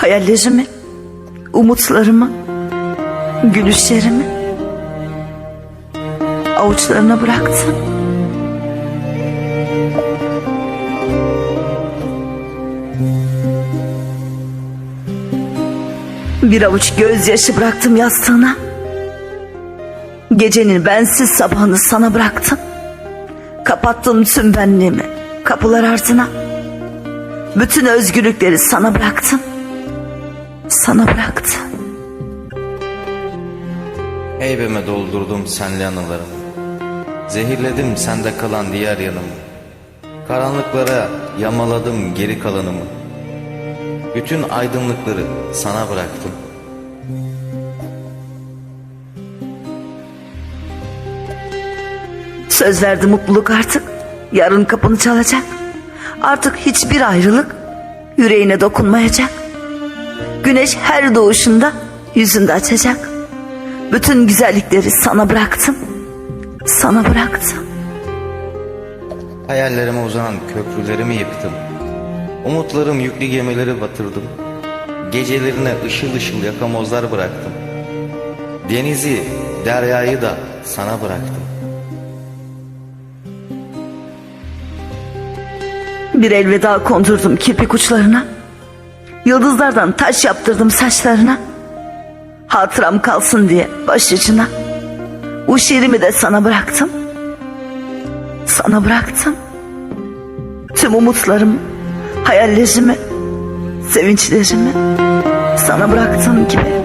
hayallerimi, umutlarımı, gülüşlerimi avuçlarına bıraktım. Bir avuç gözyaşı bıraktım yastığına. Gecenin bensiz sabahını sana bıraktım. Kapattım tüm benliğimi kapılar ardına. Bütün özgürlükleri sana bıraktım. Sana bıraktım. Heybeme doldurdum senli anılarımı. Zehirledim sende kalan diğer yanımı. Karanlıklara yamaladım geri kalanımı. Bütün aydınlıkları sana bıraktım. Söz verdi mutluluk artık. Yarın kapını çalacak. Artık hiçbir ayrılık yüreğine dokunmayacak. Güneş her doğuşunda yüzünde açacak. Bütün güzellikleri sana bıraktım. Sana bıraktım. Hayallerime uzanan köprülerimi yıktım. Umutlarım yüklü gemileri batırdım. Gecelerine ışıl ışıl yakamozlar bıraktım. Denizi, deryayı da sana bıraktım. Bir elveda kondurdum kirpik uçlarına. Yıldızlardan taş yaptırdım saçlarına. Hatıram kalsın diye başucuna. Bu şiirimi de sana bıraktım. Sana bıraktım. Tüm umutlarımı, hayallerimi, sevinçlerimi sana bıraktım gibi.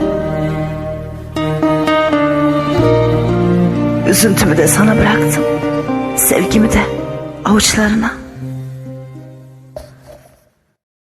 Üzüntümü de sana bıraktım. Sevgimi de avuçlarına.